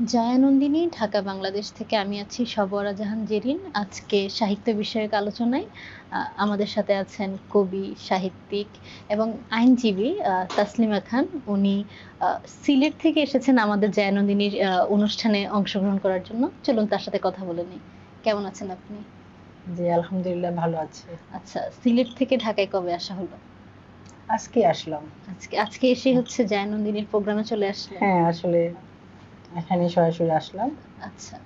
জয়ানন্দিনী ঢাকা বাংলাদেশ থেকে আমি আছি সবরা জাহান জেরিন। আজকে সাহিত্য বিষয়ক আলোচনায় আমাদের সাথে আছেন কবি সাহিত্যিক এবং আইনজীবী তাসলিমা খান। উনি সিলেট থেকে এসেছেন আমাদের জয়ানন্দিনীর অনুষ্ঠানে অংশগ্রহণ করার জন্য। চলুন তার সাথে কথা বলে নিই। কেমন আছেন আপনি? জি আলহামদুলিল্লাহ ভালো আছি। আচ্ছা সিলেট থেকে ঢাকায় কবে আসা হলো? আজকে আসলাম। আজকে আজকে এসে হচ্ছে জয়ানন্দিনীর প্রোগ্রামে চলে আসলেন। হ্যাঁ আসলে এখানে সরাসরি আসলাম। আচ্ছা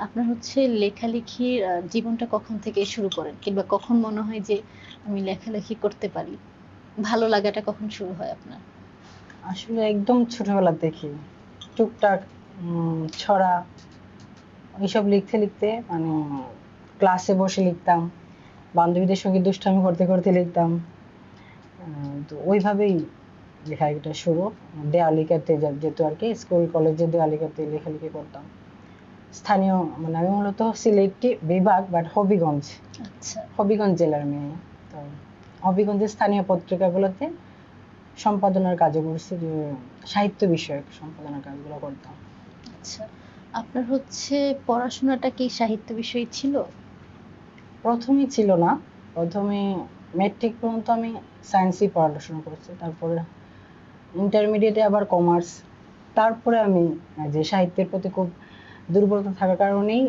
আপনার হচ্ছে লেখালেখির জীবনটা কখন থেকে শুরু করেন? কিংবা কখন মনে হয় যে আমি লেখালেখি করতে পারি? ভালো লাগাটা কখন শুরু হয় আপনার? আসলে একদম ছোটবেলা দেখি টুকটাক উম, ছড়া এইসব লিখতে লিখতে মানে ক্লাসে বসে লিখতাম। বান্ধবীদের সঙ্গে দুষ্টামি করতে করতে লিখতাম। তো ওইভাবেই লেখালেখিটা শুরু। দেওয়ালিকাতে যা- যেত আর কি স্কুল কলেজে দেওয়ালিকাতে লেখালেখি করতাম। স্থানীয় মানে আমি মূলত সিলেটি বিভাগ বাট হবিগঞ্জ। আচ্ছা। হবিগঞ্জ জেলার মেয়ে। তো হবিগঞ্জের স্থানীয় পত্রিকাগুলোতে সম্পাদনার কাজও করছি যে সাহিত্য বিষয়ক সম্পাদনার কাজগুলো করতাম। আচ্ছা। আপনার হচ্ছে পড়াশোনাটা কি সাহিত্য বিষয় ছিল? প্রথমেই ছিল না। প্রথমে মেট্রিক পর্যন্ত আমি সায়েন্সই পড়াশোনা করেছি। তারপরে ইন্টারমিডিয়েটে আবার কমার্স তারপরে আমি যে সাহিত্যের প্রতি খুব দুর্বলতা থাকার কারণেই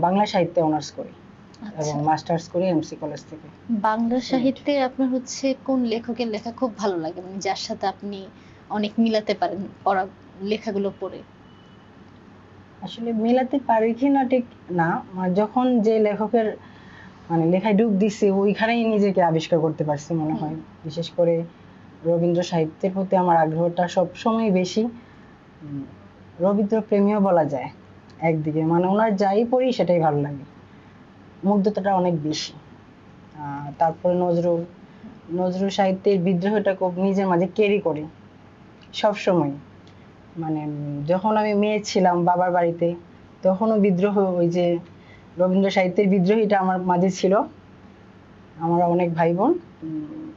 বাংলা সাহিত্যে অনার্স করি আচ্ছা। এবং মাস্টার্স করি এমসি কলেজ থেকে। বাংলা সাহিত্যে আপনার হচ্ছে কোন লেখকের লেখা খুব ভালো লাগে? মানে যার সাথে আপনি অনেক মিলাতে পারেন পড়া লেখাগুলো পড়ে। আসলে মেলাতে পারি কি না ঠিক না মানে যখন যে লেখকের মানে লেখায় ডুব দিছি ওইখানেই নিজেকে আবিষ্কার করতে পারছি মনে হয়। বিশেষ করে রবীন্দ্র সাহিত্যের প্রতি আমার আগ্রহটা সব সময় বেশি। রবীন্দ্র প্রেমীও বলা যায় একদিকে। মানে ওনার যাই পড়ি, সেটাই ভালো লাগে। মুগ্ধতাটা অনেক বেশি। তারপরে নজরুল। নজরুল সাহিত্যের বিদ্রোহটা খুব নিজের মাঝে ক্যারি করি। সব সময় মানে যখন আমি মেয়ে ছিলাম বাবার বাড়িতে, তখনও বিদ্রোহ, ওই যে রবীন্দ্র সাহিত্যের বিদ্রোহীটা আমার মাঝে ছিল। আমরা অনেক ভাই বোন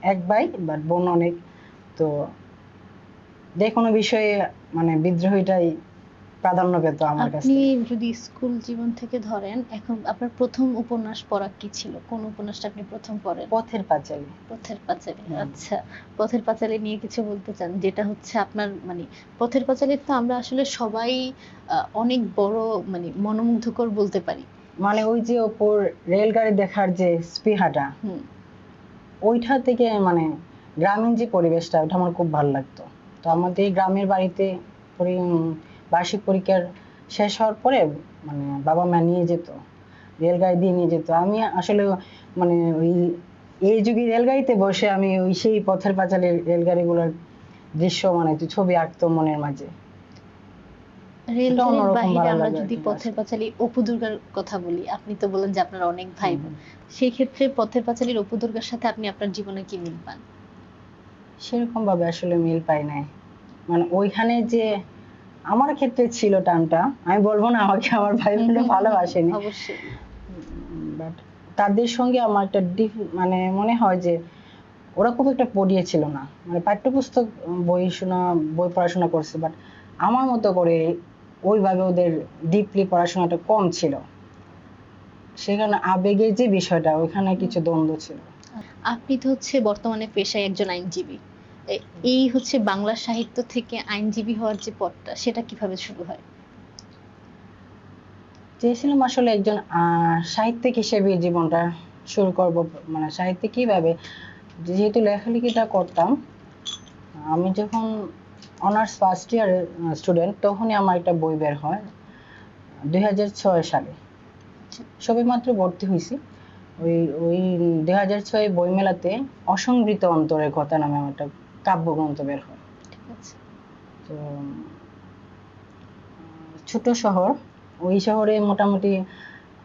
এক ভাই বাট বোন অনেক। তো যে কোনো বিষয়ে মানে বিদ্রোহীটাই প্রাধান্য পেত আমার কাছে আপনি যদি স্কুল জীবন থেকে ধরেন এখন আপনার প্রথম উপন্যাস পড়া কি ছিল? কোন উপন্যাসটা আপনি প্রথম পড়েন? পথের পাঁচালী। পথের পাঁচালী আচ্ছা। পথের পাঁচালী নিয়ে কিছু বলতে চান যেটা হচ্ছে আপনার মানে পথের পাঁচালী তো আমরা আসলে সবাই অনেক বড় মানে মনোমুগ্ধকর বলতে পারি। মানে ওই যে ওপর রেলগাড়ি দেখার যে স্পৃহাটা ওইটা থেকে মানে গ্রামীণ যে পরিবেশটা ওটা আমার খুব ভালো লাগতো। তো আমাদের গ্রামের বাড়িতে বার্ষিক পরীক্ষার শেষ হওয়ার পরে মানে বাবা মা নিয়ে যেত রেলগাড়ি দিয়ে নিয়ে যেত। আমি আসলে মানে ওই এই যুগে রেলগাড়িতে বসে আমি ওই সেই পথের পাঁচালের রেলগাড়িগুলোর দৃশ্য মানে ছবি আঁকতো মনের মাঝে। রেলগাড়ির বাইরে আমরা যদি পথের পাঁচালী অপু দুর্গার কথা বলি আপনি তো বলেন যে আপনার অনেক ভাই বোন। সেই ক্ষেত্রে পথের পাঁচালীর অপু দুর্গার সাথে আপনি আপনার জীবনে কি মিল পান? সেরকম ভাবে আসলে মিল পাই নাই। মানে ওইখানে যে আমার ক্ষেত্রে ছিল টানটা আমি বলব না আমাকে আমার ভাই বোনরা ভালোবাসেনি। অবশ্যই। বাট তাদের সঙ্গে আমার একটা মানে মনে হয় যে ওরা খুব একটা পড়িয়ে ছিল না। মানে পাঠ্যপুস্তক বই শোনা বই পড়াশোনা করছে বাট আমার মতো করে ওইভাবে ওদের ডিপলি পড়াশোনাটা কম ছিল। সেখানে আবেগের যে বিষয়টা ওইখানে কিছু দ্বন্দ্ব ছিল। আপনি তো হচ্ছে বর্তমানে পেশায় একজন আইনজীবী। এই হচ্ছে বাংলা সাহিত্য থেকে আইনজীবী হওয়ার যে পথটা, সেটা কীভাবে শুরু হয়? চেয়েছিলাম আসলে একজন সাহিত্যিক হিসেবে জীবনটা শুরু করব মানে সাহিত্যে কীভাবে? যেহেতু লেখালেখিটা করতাম, আমি যখন অনার্স ফার্স্ট ইয়ারের স্টুডেন্ট তখনই আমার একটা বই বের হয়, দুই হাজার ছয় সালে। সবে মাত্র ভর্তি হয়েছি। ওই ওই দুই হাজার ছয় বইমেলাতে অসংবৃত অন্তরের কথা নামে আমার একটা কাব্যগ্রন্থ বের হয়। তো ছোট শহর ওই শহরে মোটামুটি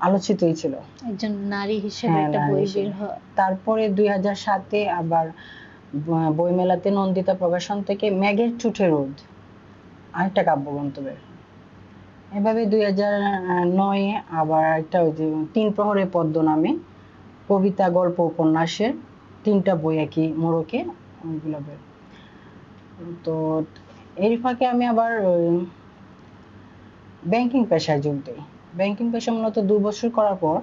আলোচিতই ছিল। একজন নারী হিসেবে হ্যাঁ, একটা বই। বের হয়। তারপরে দুই হাজার সাতে আবার বইমেলাতে নন্দিতা প্রকাশন থেকে মেঘের চুঠে রোদ আরেকটা কাব্যগ্রন্থ বের হয়। এভাবে দুই হাজার নয়ে আবার একটা ওই যে তিন প্রহরে পদ্ম নামে কবিতা গল্প উপন্যাসের তিনটা বই একই মোড়কে ওইগুলো বের তো এর ফাঁকে আমি আবার ব্যাংকিং পেশায় যোগ দেই। ব্যাংকিং পেশা মূলত দু বছর করার পর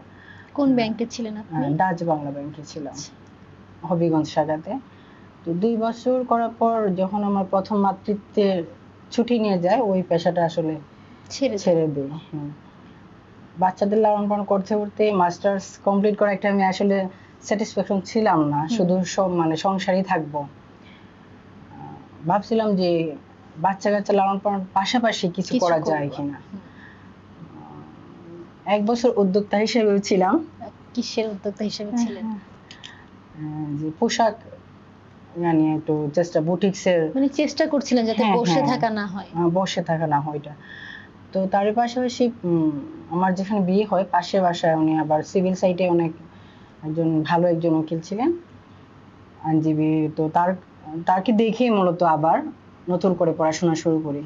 কোন ব্যাংকে ছিলেন আপনি? ডাচ বাংলা ব্যাংকে ছিলাম হবিগঞ্জ শাখাতে। তো দুই বছর করার পর যখন আমার প্রথম মাতৃত্বের ছুটি নিয়ে যায় ওই পেশাটা আসলে ছেড়ে ছেড়ে দিই বাচ্চাদের লালন পালন করতে করতে মাস্টার্স কমপ্লিট করা একটা আমি আসলে স্যাটিসফ্যাকশন ছিলাম না। শুধু সব মানে সংসারই থাকব। ভাবছিলাম যে বাচ্চা কাচ্চা লালন পালন পাশাপাশি কিছু করা যায় কিনা। এক বছর উদ্যোক্তা হিসেবেও ছিলাম। কিসের উদ্যোক্তা হিসেবে ছিলেন? যে পোশাক মানে একটু চেষ্টা বুটিক্সের মানে চেষ্টা করছিলেন যাতে হ্যাঁ, বসে হ্যাঁ। থাকা না হয়। বসে থাকা না হয় এটা। তো তার পাশাপাশি আমার যেখানে বিয়ে হয় পাশে বাসায় উনি আবার সিভিল সাইটে অনেক একজন ভালো একজন উকিল ছিলেন। আইনজীবী। তো তার তাকে দেখেই মূলত আবার নতুন করে পড়াশোনা শুরু করি।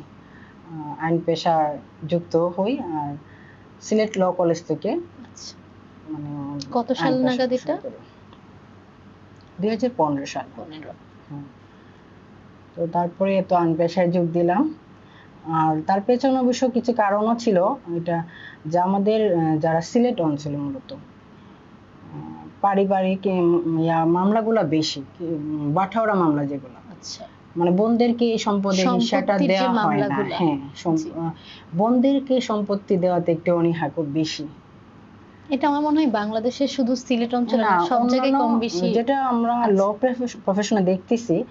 আইন পেশা যুক্ত হই আর সিলেট ল কলেজ থেকে আচ্ছা। মানে কত সাল নাগাদ এটা? দুই হাজার পনেরো সাল। পনেরো। তো তারপরে তো আইন পেশায় যোগ দিলাম। আর তার পেছনে অবশ্য কিছু কারণও ছিল। এটা যে আমাদের যারা সিলেট অঞ্চলে মূলত। পারিবারিক ইয়া মামলাগুলো বেশি কি- মামলা যেগুলো। আচ্ছা। মানে বোনদেরকে এই সম্পদের হিসাটা দেওয়া হয় না। হ্যাঁ বোনদেরকে সম্পত্তি দেওয়াতে একটু অনীহা খুব বেশি। এটা আমার মনে হয় বাংলাদেশের শুধু সিলেট অঞ্চলে না সব জায়গায় কম বেশি। যেটা আমরা ল প্রফেশনে দেখতেছি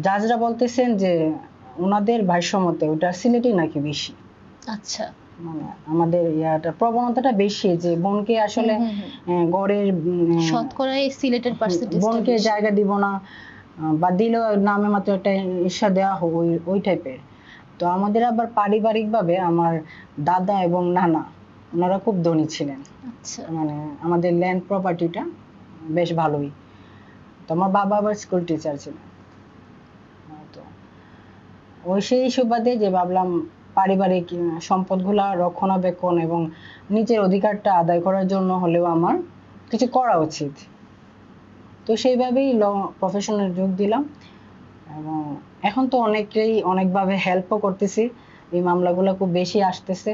জাজরা বলতেছেন যে ওনাদের ভাষ্যমতে ওটা সিলেটই নাকি বেশি? আচ্ছা। আমাদের ইয়াটা প্রবণতাটা বেশি যে বোনকে আসলে হুম, হুম, হুম। আহ, ঘরের উম, শতকরা এই সিলেটের পার্সেন্টেজ বোনকে জায়গা দিব না বা দিলেও নামে মাত্র একটা ঈর্ষা দেওয়া হোক ওই ওই টাইপের তো আমাদের আবার পারিবারিকভাবে আমার দাদা এবং নানা ওনারা খুব ধনী ছিলেন। আচ্ছা। মানে আমাদের ল্যান্ড প্রপার্টিটা বেশ ভালোই। তো আমার বাবা আবার স্কুল টিচার ছিলেন। তো ওই সেই সুবাদে যে ভাবলাম পারিবারিক সম্পদগুলা রক্ষণাবেক্ষণ এবং নিজের অধিকারটা আদায় করার জন্য হলেও আমার কিছু করা উচিত। তো সেইভাবেই ল প্রফেশনে যোগ দিলাম। এবং এখন তো অনেকেই অনেকভাবে হেল্পও করতেছি। এই মামলাগুলো খুব বেশি আসতেছে।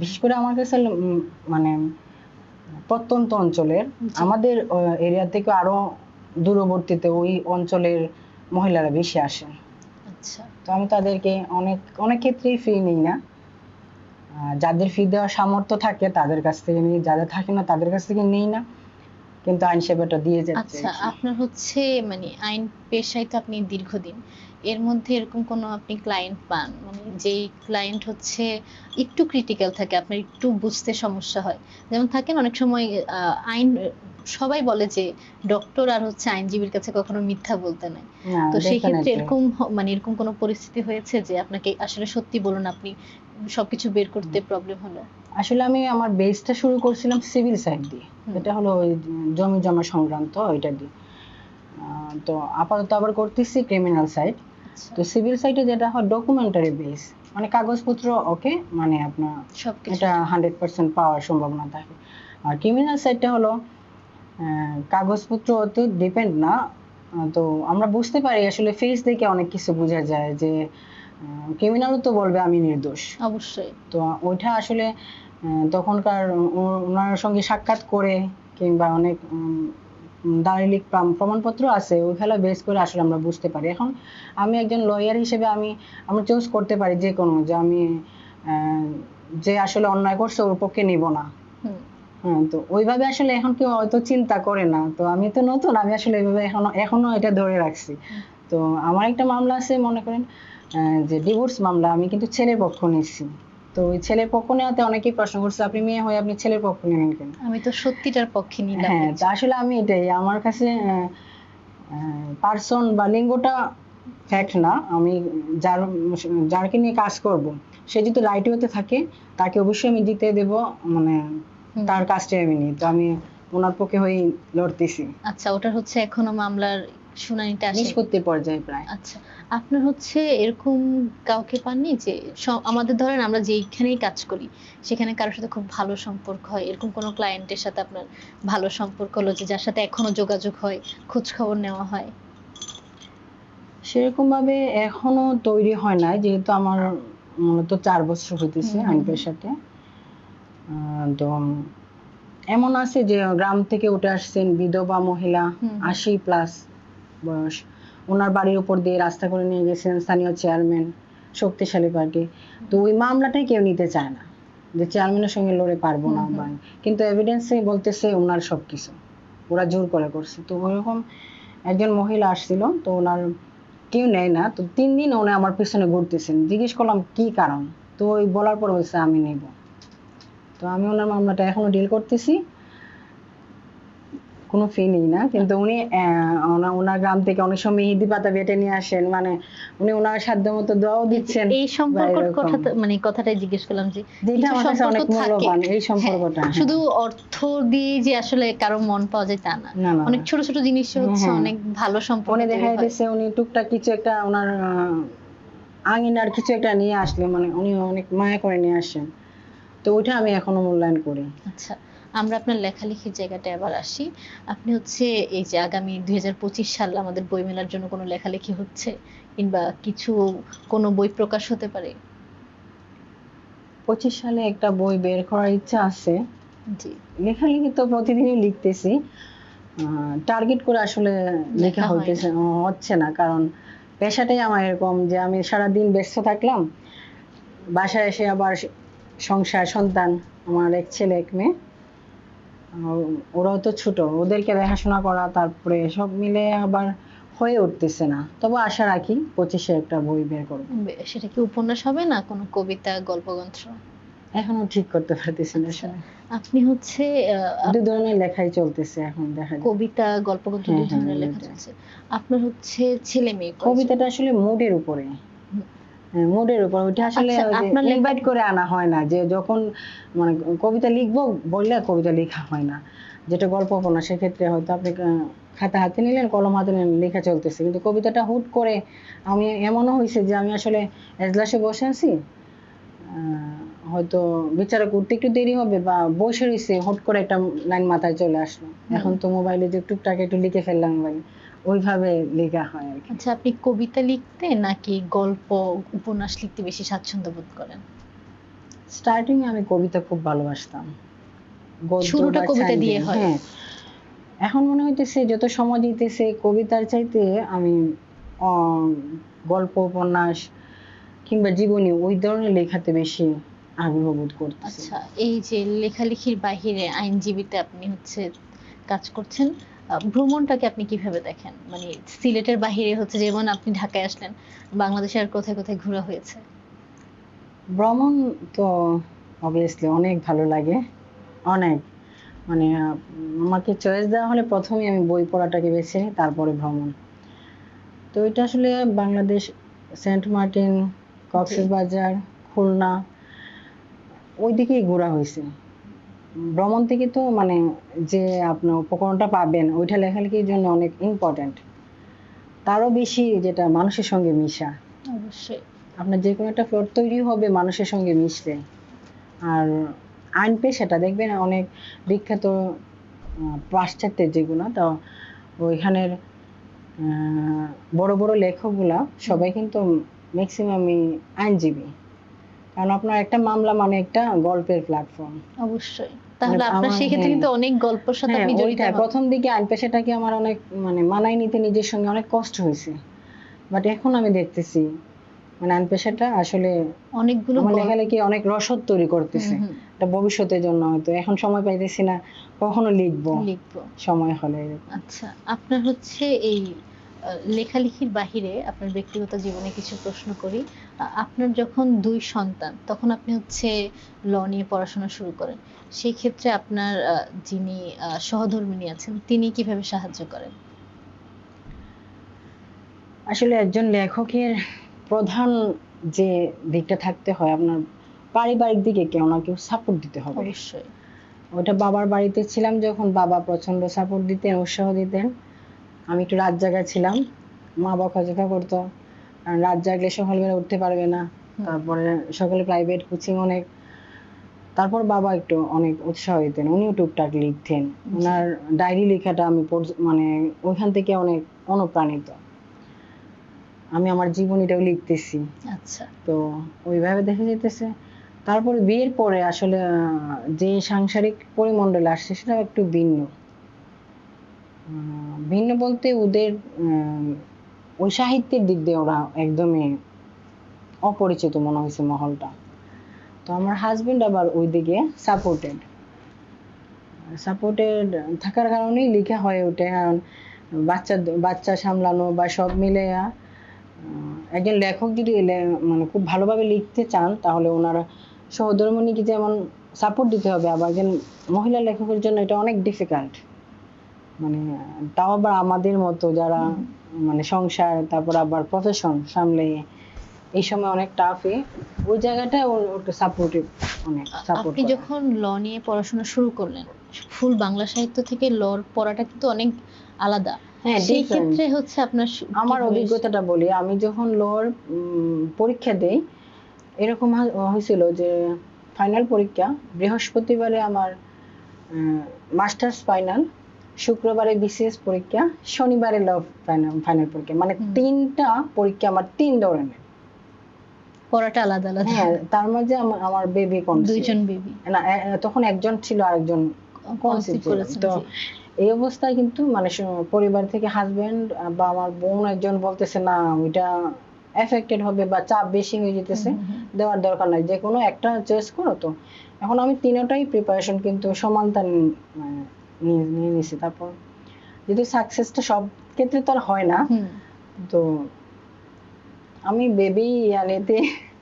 বিশেষ করে আমার কাছে মানে প্রত্যন্ত অঞ্চলের। আমাদের এরিয়া থেকে আরও দূরবর্তীতে ওই অঞ্চলের মহিলারা বেশি আসেন। আচ্ছা। তো আমি তাদেরকে অনেক অনেক ক্ষেত্রেই ফি নিই না। যাদের ফি দেওয়ার সামর্থ্য থাকে তাদের কাছ থেকে নিই। যাদের থাকে না তাদের কাছ থেকে নিই না। কিন্তু আইন সেবাটা দিয়ে যাচ্ছে আচ্ছা আপনার হচ্ছে মানে আইন পেশায় তো আপনি দীর্ঘদিন। এর মধ্যে এরকম কোনো আপনি ক্লায়েন্ট পান? মানে যেই ক্লায়েন্ট হচ্ছে একটু ক্রিটিক্যাল থাকে আপনার একটু বুঝতে সমস্যা হয়। যেমন থাকেন অনেক সময় আহ, আইন সবাই বলে যে ডক্টর আর হচ্ছে আইনজীবীর কাছে কখনো মিথ্যা বলতে নাই। তো সেই ক্ষেত্রে এরকম মানে এরকম কোনো পরিস্থিতি হয়েছে যে আপনাকে আসলে সত্যি বলুন আপনি সবকিছু বের করতে প্রবলেম হলো? আসলে আমি আমার বেসটা শুরু করছিলাম সিভিল সাইড দিয়ে। এটা হলো জমি জমা সংক্রান্ত ওইটা দিয়ে। আহ, তো আপাতত আবার করতেছি ক্রিমিনাল সাইড আচ্ছা। তো সিভিল সাইডে যেটা হয় ডকুমেন্টারি বেস মানে কাগজপত্র ওকে মানে আপনার সবকিছু। এটা হান্ড্রেড পার্সেন্ট পাওয়ার সম্ভাবনা থাকে। আর ক্রিমিনাল সাইডটা হলো কাগজপত্র অত ডিপেন্ড না। তো আমরা বুঝতে পারি আসলে ফেস দেখে অনেক কিছু বোঝা যায় যে ক্রিমিনালও তো বলবে আমি নির্দোষ। অবশ্যই। তো ওইটা আসলে তখনকার ওনার সঙ্গে সাক্ষাৎ করে কিংবা অনেক দালিলিক প্রমাণপত্র আছে ওইখানে বেস করে আসলে আমরা বুঝতে পারি। এখন আমি একজন লয়ার হিসেবে আমি আমরা চুজ করতে পারি যে কোনো যে আমি যে আসলে অন্যায় করছে ওর পক্ষে নিব না। হ্যাঁ তো ওইভাবে আসলে এখন কেউ হয়তো চিন্তা করে না। তো আমি তো নতুন আমি আসলে এইভাবে এখনও এখনও এটা ধরে রাখছি। তো আমার একটা মামলা আছে মনে করেন যে ডিভোর্স মামলা আমি কিন্তু ছেলের পক্ষ নিচ্ছি। তো ওই ছেলের পক্ষ নেওয়াতে অনেকেই প্রশ্ন করছে আপনি মেয়ে হয়ে আপনি ছেলের পক্ষ নেবেন কেন? আমি তো সত্যিটার পক্ষে নিলাম হ্যাঁ তা আসলে আমি এটাই আমার কাছে পার্সন বা লিঙ্গটা ফ্যাক্ট না। আমি যার যারকে নিয়ে কাজ করব সে যদি রাইট হতে থাকে তাকে অবশ্যই আমি জিতে দেব মানে। তার কাজটাই আমি নিই। তো আমি ওনার পক্ষে হয়ে লড়তেছি। আচ্ছা ওটার হচ্ছে এখনও মামলার শুনানিটা আসে নিষ্পত্তির পর্যায়ে প্রায়। আচ্ছা আপনার হচ্ছে এরকম কাউকে পাননি যে আমাদের ধরেন আমরা যেইখানেই কাজ করি সেখানে কারোর সাথে খুব ভালো সম্পর্ক হয়? এরকম কোনো ক্লায়েন্টের সাথে আপনার ভালো সম্পর্ক হলো যে যার সাথে এখনও যোগাযোগ হয় খোঁজ খবর নেওয়া হয়? সেরকম ভাবে এখনও তৈরি হয় নাই যেহেতু আমার মূলত চার বছর হইতেছে আইন পেশাতে তো এমন আছে যে গ্রাম থেকে উঠে আসছেন বিধবা মহিলা আশি প্লাস বয়স। ওনার বাড়ির উপর দিয়ে রাস্তা করে নিয়ে গেছেন স্থানীয় চেয়ারম্যান শক্তিশালী পার্টি। তো ওই মামলাটাই কেউ নিতে চায় না যে চেয়ারম্যানের সঙ্গে লড়ে পারব না। বা কিন্তু এভিডেন্সে বলতেছে ওনার সবকিছু। ওরা জোর করে করছে। তো ওইরকম একজন মহিলা আসছিল তো ওনার কেউ নেয় না। তো তিন দিন উনি আমার পিছনে ঘুরতেছেন। জিজ্ঞেস করলাম কি কারণ? তো ওই বলার পর বলছে আমি নেব। তো আমি ওনার মামলাটা এখনও ডিল করতেছি কোনো ফি নেই না কিন্তু উনি ওনার গ্রাম থেকে অনেক সময় মেহেদি পাতা বেটে নিয়ে আসেন মানে উনি ওনার সাধ্য মতো দোয়াও দিচ্ছেন এই সম্পর্ক বা এরকম। কথা মানে কথাটাই জিজ্ঞেস করলাম যে যেটা আমার কাছে অনেক মূল্যবান এই হ্যাঁ, সম্পর্কটা হ্যাঁ। শুধু অর্থ দিয়ে যে আসলে কারও মন পাওয়া যায় তা না অনেক ছোট ছোট জিনিস হচ্ছে হ্যাঁ। অনেক ভালো সম্পর্ক উনি দেখা হয়। যাচ্ছে উনি টুকটাক কিছু একটা ওনার আঙিনার কিছু একটা নিয়ে আসলে মানে উনি অনেক মায়া করে নিয়ে আসেন তো ওইটা আমি এখনও মূল্যায়ন করি। আচ্ছা আমরা আপনার লেখালেখির জায়গাটা এবার আসি। আপনি হচ্ছে এই যে আগামী দুই সাল আমাদের বই মেলার জন্য কোনো লেখালেখি হচ্ছে? কিংবা কিছু কোনো বই প্রকাশ হতে পারে? পঁচিশ সালে একটা বই বের করার ইচ্ছা আছে। জি। লেখালেখি তো প্রতিদিনই লিখতেছি। টার্গেট করে আসলে লেখা হইতেছে হচ্ছে না। কারণ পেশাটাই আমার এরকম যে আমি সারাদিন ব্যস্ত থাকলাম বাসায় এসে আবার সংসার সন্তান আমার এক ছেলে এক মেয়ে। ওরাও তো ছোট ওদেরকে দেখাশোনা করা তারপরে সব মিলে আবার হয়ে উঠতেছে না। তবু আশা রাখি পঁচিশে একটা বই বের করব। সেটা কি উপন্যাস হবে না কোনো কবিতা গল্পগ্রন্থ? এখনও ঠিক করতে পারতেছি না আচ্ছা, আসলে। আপনি হচ্ছে দুই ধরনের লেখাই চলতেছে এখন দেখা যায় কবিতা গল্পগ্রন্থ হ্যাঁ, দুই ধরনের হ্যাঁ, লেখা এটা। চলছে। আপনার হচ্ছে ছেলে মেয়ে কবিতাটা আসলে মুডের উপরে। মুডের উপর ওইটা আসলে আচ্ছা, আপনার ইনভাইট করে আনা হয় না যে যখন মানে কবিতা লিখব বললে কবিতা লেখা হয় না। যেটা গল্প উপন্যাস সেক্ষেত্রে হয়তো আপনি খাতা হাতে নিলেন কলম হাতে নিলেন লেখা চলতেছে। কিন্তু কবিতাটা হুট করে আমি এমনও হয়েছে যে আমি আসলে এজলাসে বসে আছি আহ, হয়তো বিচারক উঠতে একটু দেরি হবে বা বসে রয়েছে হুট করে একটা লাইন মাথায় চলে আসলো। এখন তো মোবাইলে যে টুকটাক একটু লিখে ফেললাম মোবাইলে ওইভাবে লেখা হয় আর কি। আচ্ছা আপনি কবিতা লিখতে নাকি গল্প উপন্যাস লিখতে বেশি স্বাচ্ছন্দ্য বোধ করেন? স্টার্টিং আমি কবিতা খুব ভালোবাসতাম। শুরুটা কবিতা দিয়ে হয়। হ্যাঁ। এখন মনে হইতেছে যত সময় দিতেছে কবিতার চাইতে আমি আহ, গল্প উপন্যাস কিংবা জীবনী ওই ধরনের লেখাতে বেশি আগ্রহ বোধ করতেছি। আচ্ছা এই যে লেখালেখির বাহিরে আইনজীবীতে আপনি হচ্ছে কাজ করছেন ভ্রমণটাকে আপনি কীভাবে দেখেন? মানে সিলেটের বাহিরে হচ্ছে যেমন আপনি ঢাকায় আসলেন বাংলাদেশে আর কোথায় কোথায় ঘোরা হয়েছে? ভ্রমণ তো অবভিয়াসলি অনেক ভালো লাগে অনেক। মানে আমাকে চয়েস দেওয়া হলে প্রথমেই আমি বই পড়াটাকে বেছে নিই তারপরে ভ্রমণ। তো এটা আসলে বাংলাদেশ সেন্ট মার্টিন কক্সবাজার খুলনা ওই দিকেই ঘোরা হয়েছে। ভ্রমণ থেকে তো মানে যে আপনার উপকরণটা পাবেন ওইটা লেখালেখির জন্য অনেক ইম্পর্ট্যান্ট তারও বেশি যেটা মানুষের সঙ্গে মিশা। অবশ্যই। আপনার যে কোনো একটা ফ্লোর তৈরি হবে মানুষের সঙ্গে মিশলে। আর আইন পেশাটা দেখবেন অনেক বিখ্যাত পাশ্চাত্যের যেগুলো তো ওইখানের বড় বড় লেখকগুলা সবাই কিন্তু ম্যাক্সিমামই আইনজীবী। কারণ আপনার একটা মামলা মানে একটা গল্পের প্ল্যাটফর্ম অবশ্যই। তাহলে মানে আপনার সেক্ষেত্রে হ্যাঁ। কিন্তু অনেক গল্পের সাথে হ্যাঁ আপনি জড়িত। প্রথম দিকে আইন পেশাটাকে আমার অনেক মানে মানায় নিতে নিজের সঙ্গে অনেক কষ্ট হয়েছে। বাট এখন আমি দেখতেছি মানে আইন পেশাটা আসলে অনেকগুলো লেখালেখি অনেক রসদ তৈরি করতেছে। এটা ভবিষ্যতের জন্য হয়তো। এখন সময় পাইতেছি না কখনো লিখব। লিখব। সময় হলে আচ্ছা আপনার হচ্ছে এই লেখালেখির বাহিরে আপনার ব্যক্তিগত জীবনে কিছু প্রশ্ন করি। আপনার যখন দুই সন্তান তখন আপনি হচ্ছে ল নিয়ে পড়াশোনা শুরু করেন। সেই ক্ষেত্রে আপনার যিনি আহ, সহধর্মিণী আছেন তিনি কীভাবে সাহায্য করেন? আসলে একজন লেখকের প্রধান যে দিকটা থাকতে হয় আপনার পারিবারিক দিকে কেউ না কেউ সাপোর্ট দিতে হবে। অবশ্যই। ওটা বাবার বাড়িতে ছিলাম যখন বাবা প্রচণ্ড সাপোর্ট দিতেন উৎসাহ দিতেন। আমি একটু রাত জাগা ছিলাম মা বকাঝকা করতো। রাত জাগলে সকালবেলা উঠতে পারবে না। তারপরে সকালে প্রাইভেট কোচিং অনেক। তারপর বাবা একটু অনেক উৎসাহ দিতেন উনিও টুকটাক লিখতেন। ওনার ডায়েরি লেখাটা আমি মানে ওইখান থেকে অনেক অনুপ্রাণিত। আমি আমার জীবনীটাও লিখতেছি। আচ্ছা। তো ওইভাবে দেখা যেতেছে তারপর বিয়ের পরে আসলে আহ, যে সাংসারিক পরিমণ্ডলে আসছে সেটা একটু ভিন্ন। ভিন্ন বলতে ওদের আহ, ওই সাহিত্যের দিক দিয়ে ওরা একদমই অপরিচিত মনে হয়েছে মহলটা। তো আমার হাজবেন্ড আবার ওইদিকে সাপোর্টেড সাপোর্টেড থাকার কারণেই লেখা হয়ে ওঠে, কারণ বাচ্চা বাচ্চা সামলানো বা সব মিলে একজন লেখক যদি মানে খুব ভালোভাবে লিখতে চান, তাহলে ওনার সহধর্মণীকে যেমন সাপোর্ট দিতে হবে, আবার একজন মহিলা লেখকের জন্য এটা অনেক ডিফিকাল্ট মানে তাও আবার আমাদের মতো যারা মানে সংসার তারপর আবার প্রফেশন সামলে এই সময় অনেক টাফে ওই জায়গাটা ওকে সাপোর্টিভ অনেক সাপোর্ট আপনি যখন ল নিয়ে পড়াশোনা শুরু করলেন ফুল বাংলা সাহিত্য থেকে ল পড়াটা কিন্তু অনেক আলাদা। হ্যাঁ সেই ক্ষেত্রে হচ্ছে আপনার আমার অভিজ্ঞতাটা বলি আমি যখন লোর পরীক্ষা দেই এরকম হয়েছিল যে ফাইনাল পরীক্ষা বৃহস্পতিবারে আমার মাস্টার্স ফাইনাল শুক্রবারে বিসিএস পরীক্ষা শনিবারে ল ফাইনাল পরীক্ষা। মানে তিনটা পরীক্ষা আমার তিন ধরনের। পড়াটা আলাদা আলাদা। হ্যাঁ তার মাঝে আমার- বেবি দুইজন বেবি না তখন একজন ছিল আরেকজন তো এই অবস্থায় কিন্তু মানে পরিবার থেকে হাজবেন্ড বা আমার বোন একজন বলতেছে না ওইটা এফেক্টেড হবে বা চাপ বেশি হয়ে যেতেছে। দেওয়ার দরকার নাই। যে কোনো একটা চয়েস করো তো। এখন আমি তিনটাই প্রিপারেশন কিন্তু সমানতা নি- মানে নিয়ে নিয়ে নিছি। তারপর যদি সাকসেসটা সব ক্ষেত্রে তো আর হয় না তো আমি বেবি ইয়ানেতে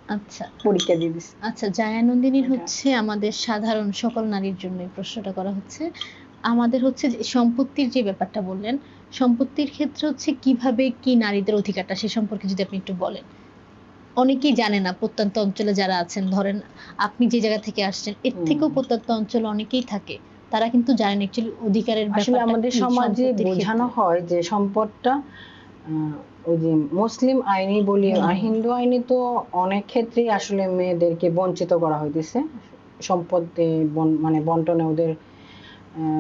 আচ্ছা। পরীক্ষা দিয়ে দিছি। আচ্ছা জায়ানন্দিনীর এটা। হচ্ছে আমাদের সাধারণ সকল নারীর জন্য এই প্রশ্নটা করা হচ্ছে। আমাদের হচ্ছে যে সম্পত্তির যে ব্যাপারটা বললেন সম্পত্তির ক্ষেত্রে হচ্ছে কীভাবে কি নারীদের অধিকারটা সে সম্পর্কে যদি আপনি একটু বলেন। অনেকেই জানে না প্রত্যন্ত অঞ্চলে যারা আছেন ধরেন আপনি যে জায়গা থেকে আসছেন এর থেকেও প্রত্যন্ত অঞ্চলে অনেকেই থাকে। তারা কিন্তু জানেন অ্যাকচুয়ালি অধিকারের আসলে আমাদের সমাজে বোঝানো হয় যে সম্পদটা ওই যে মুসলিম আইনি বলি হিন্দু আইনে তো অনেক ক্ষেত্রেই আসলে মেয়েদেরকে বঞ্চিত করা হইতেছে। বন- মানে বন্টনে ওদের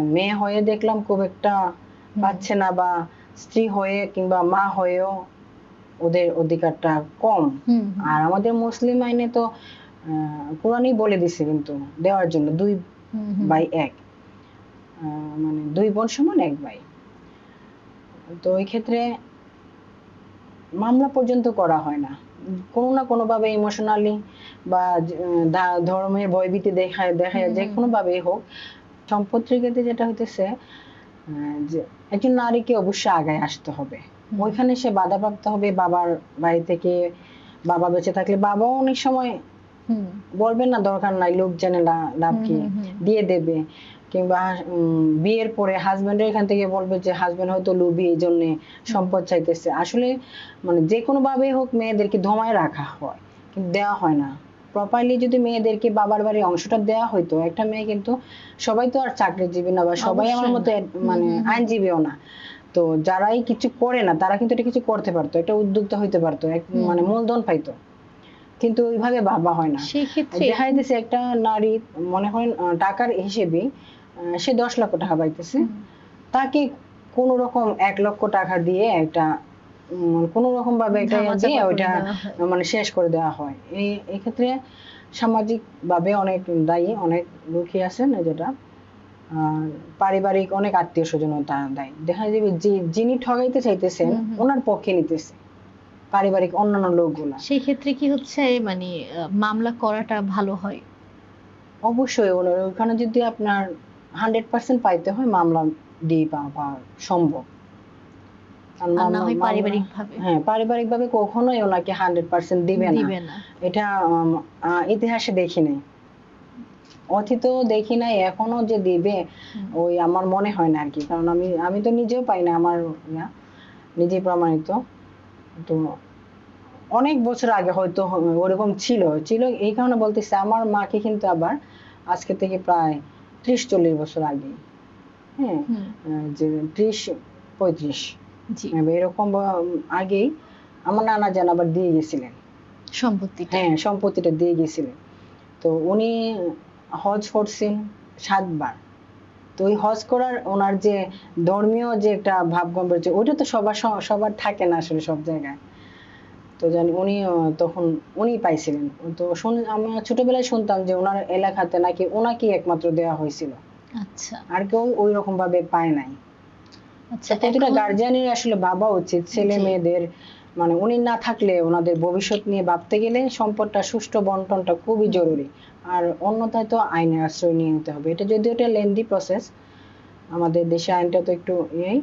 মেয়ে হয়ে দেখলাম খুব একটা পাচ্ছে না বা স্ত্রী হয়ে কিংবা মা হয়েও ওদের অধিকারটা কম। আর আমাদের মুসলিম আইনে তো কোরআনই বলে দিছে কিন্তু দেওয়ার জন্য দুই। বাই এক। মানে দুই বোন সমান এক ভাই। তো এই ক্ষেত্রে মামলা পর্যন্ত করা হয় না। কোনো না কোনো ভাবে ইমোশনালি বা ধর্মের ভয়ভীতি দেখায় দেখায় যে হুম। কোনো ভাবেই হোক সম্পত্তির ক্ষেত্রে যেটা হইতেছে যে একজন নারীকে অবশ্যই আগায় আসতে হবে। ওইখানে সে বাধাপ্রাপ্ত হবে বাবার বাড়ি থেকে বাবা বেঁচে থাকলে বাবাও অনেক সময় বলবেন না দরকার নাই লোক জেনে লাভ কি। দিয়ে দেবে। কিংবা বিয়ের পরে হাজবেন্ডের এখান থেকে বলবে যে হাজবেন্ড হয়তো লুবি এই জন্য সম্পদ চাইতেছে। আসলে মানে যে কোনো ভাবে হোক মেয়েদেরকে ধমায় রাখা হয় কিন্তু দেওয়া হয় না। প্রপারলি যদি মেয়েদেরকে বাবার বাড়ির অংশটা দেওয়া হইতো একটা মেয়ে কিন্তু সবাই তো আর চাকরিজীবী না বা সবাই আমার মতো মানে। আইনজীবীও না। তো যারাই কিছু করে না তারা কিন্তু এটা কিছু করতে পারতো এটা উদ্যোক্তা হইতে পারতো মানে মূলধন পাইতো। কিন্তু ওইভাবে ভাবা হয় না। দেখা যাইতেছে একটা নারী মনে আহ, টাকার হিসেবে সে দশ লক্ষ টাকা পাইতেছে। তাকে কোন রকম এক লক্ষ টাকা দিয়ে একটা কোনো রকম ভাবে একটা দিয়ে ওইটা মানে শেষ করে দেওয়া হয়। এই এক্ষেত্রে সামাজিক ভাবে অনেক দায়ী অনেক লোকই আছেন যেটা। পারিবারিক অনেক আত্মীয় স্বজন তারা দায়ী। দেখা যাবে যে যিনি ঠগাইতে চাইতেছেন। ওনার পক্ষে নিতেছে। পারিবারিক অন্যান্য লোকগুলা। সেই ক্ষেত্রে কি হচ্ছে মানে মামলা করাটা ভালো হয়? অবশ্যই ওনার। ওখানে যদি আপনার হান্ড্রেড পার্সেন্ট পাইতে হয় মামলা দিয়ে পাওয়া সম্ভব। আর না হয় পারিবারিক ভাবে হ্যাঁ পারিবারিক ভাবে কখনোই ওনাকে হান্ড্রেড পার্সেন্ট দিবে না। না। এটা ইতিহাসে দেখি নাই। অতীত দেখি নাই এখনও যে দিবে ওই আমার মনে হয় না আর কি। কারণ আমি আমি তো নিজেও পাই না আমার ইয়া, নিজেই প্রমাণিত। তো অনেক বছর আগে হয়তো ওরকম ছিল। ছিল এই কারণে বলতেছি আমার মাকে কিন্তু আবার আজকে থেকে প্রায় ত্রিশ চল্লিশ বছর আগে। হ্যাঁ যে ত্রিশ পঁয়ত্রিশ। এরকম বা- আগেই আমার নানা জান আবার দিয়ে গেছিলেন। সম্পত্তিটা। হ্যাঁ সম্পত্তিটা দিয়ে গেছিলেন। তো উনি হজ করছেন সাতবার। তো ওই হজ করার ওনার যে ধর্মীয় যে একটা ভাব গম্ভীর্য ওইটা তো সবার সবার থাকে না আসলে সব জায়গায়। তো জানি উনি তখন উনি পাইছিলেন। তো শুন আমরা ছোটবেলায় শুনতাম যে ওনার এলাকাতে নাকি ওনাকেই একমাত্র দেওয়া হয়েছিল। আচ্ছা। আর কেউ ওই রকম ভাবে পায় নাই। আচ্ছা প্রতিটা গার্জিয়ানের আসলে ভাবা উচিত ছেলে মেয়েদের মানে উনি না থাকলে ওনাদের ভবিষ্যৎ নিয়ে ভাবতে গেলে সম্পদটা সুষ্ঠু বন্টনটা খুবই জরুরি। আর অন্যথায় তো আইনের আশ্রয় নিয়ে নিতে হবে। এটা যদিও এটা লেন্দি প্রসেস আমাদের দেশে আইনটা তো একটু ইয়েই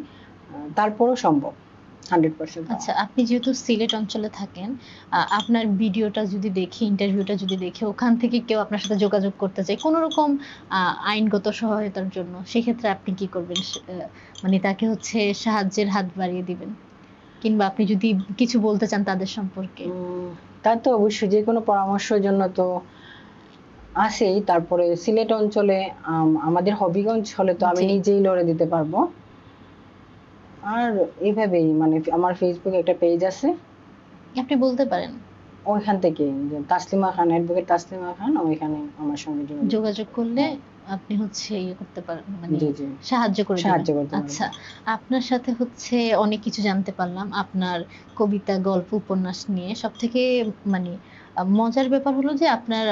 তারপরও সম্ভব। আচ্ছা আপনি যেহেতু সিলেট অঞ্চলে থাকেন আপনার ভিডিওটা যদি দেখি ইন্টারভিউটা যদি দেখে ওখান থেকে কেউ আপনার সাথে যোগাযোগ করতে চায় কোনো রকম আইনগত সহায়তার জন্য সেক্ষেত্রে আপনি কি করবেন? মানে তাকে হচ্ছে সাহায্যের হাত বাড়িয়ে দিবেন? কিংবা আপনি যদি কিছু বলতে চান তাদের সম্পর্কে? তা তো অবশ্যই যে কোনো পরামর্শের জন্য তো আছেই। তারপরে সিলেট অঞ্চলে আম, আমাদের হবিগঞ্জ হলে তো আমি নিজেই লড়ে দিতে পারব। আর এইভাবেই মানে আমার ফেসবুকে একটা পেজ আছে। আপনি বলতে পারেন। ওইখান থেকে তাসলিমা খান অ্যাডভোকেট তাসলিমা খান ওইখানে আমার সঙ্গে যোগাযোগ। করলে আপনি হচ্ছে ইয়ে করতে পারেন মানে সাহায্য করে। সাহায্য করতে। আচ্ছা আপনার সাথে হচ্ছে অনেক কিছু জানতে পারলাম। আপনার কবিতা গল্প উপন্যাস নিয়ে। সব থেকে মানে মজার ব্যাপার হলো যে আপনার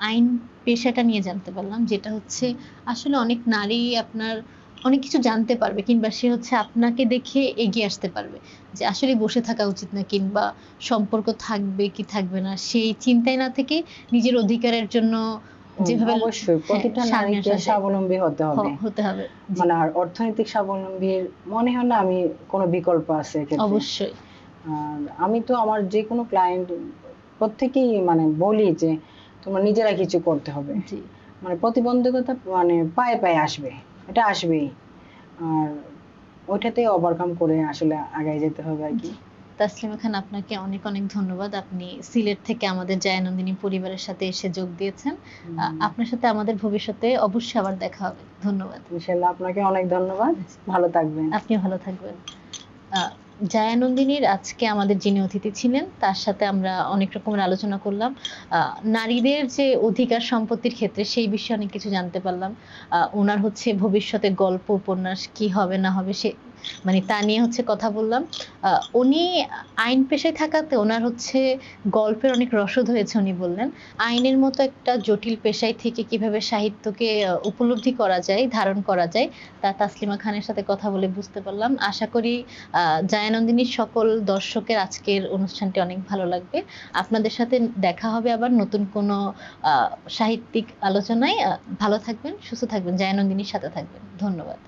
আইন পেশাটা নিয়ে জানতে পারলাম যেটা হচ্ছে আসলে অনেক নারী আপনার অনেক কিছু জানতে পারবে কিংবা সে হচ্ছে আপনাকে দেখে এগিয়ে আসতে পারবে যে আসলে বসে থাকা উচিত না কিংবা সম্পর্ক থাকবে কি থাকবে না। সেই চিন্তায় না থেকে নিজের অধিকারের জন্য যেভাবে অবশ্যই। হ্যাঁ, প্রতিটা নারীকে স্বাবলম্বী হতে হবে। হতে হবে। মানে আর অর্থনৈতিক স্বাবলম্বীর মনে হয় না আমি কোনো বিকল্প আছে অবশ্যই। আমি তো আমার যে কোনো ক্লায়েন্ট প্রত্যেকেই মানে বলি যে তোমরা নিজেরা কিছু করতে হবে। জি। মানে প্রতিবন্ধকতা মানে পায়ে পায়ে আসবে। এটা আসবেই। আর ওইটাতে ওভারকাম করে আসলে আগায় যেতে হবে আর কি। তাসলিমা খান আপনাকে অনেক অনেক ধন্যবাদ। আপনি সিলেট থেকে আমাদের জয়ানন্দিনী পরিবারের সাথে এসে যোগ দিয়েছেন। আপনার সাথে আমাদের ভবিষ্যতে অবশ্যই আবার দেখা হবে। ধন্যবাদ। ইনশাল্লাহ আপনাকে অনেক ধন্যবাদ। ভালো থাকবেন। আপনি ভালো থাকবেন। আহ, জায়ানন্দিনীর আজকে আমাদের যিনি অতিথি ছিলেন, তার সাথে আমরা অনেক রকমের আলোচনা করলাম। নারীদের যে অধিকার সম্পত্তির ক্ষেত্রে সেই বিষয়ে অনেক কিছু জানতে পারলাম। ওনার হচ্ছে ভবিষ্যতে গল্প, উপন্যাস কি হবে না হবে সে মানে তা নিয়ে হচ্ছে কথা বললাম। উনি আইন পেশায় থাকাতে ওনার হচ্ছে গল্পের অনেক রসদ হয়েছে উনি বললেন। আইনের মতো একটা জটিল পেশায় থেকে কীভাবে সাহিত্যকে উপলব্ধি করা যায়, ধারণ করা যায়, তা তাসলিমা খানের সাথে কথা বলে বুঝতে পারলাম। আশা করি জায়ানন্দিনীর সকল দর্শকের আজকের অনুষ্ঠানটি অনেক ভালো লাগবে। আপনাদের সাথে দেখা হবে আবার নতুন কোনো সাহিত্যিক আলোচনায়। ভালো থাকবেন, সুস্থ থাকবেন। জায়ানন্দিনীর সাথে থাকবেন। ধন্যবাদ।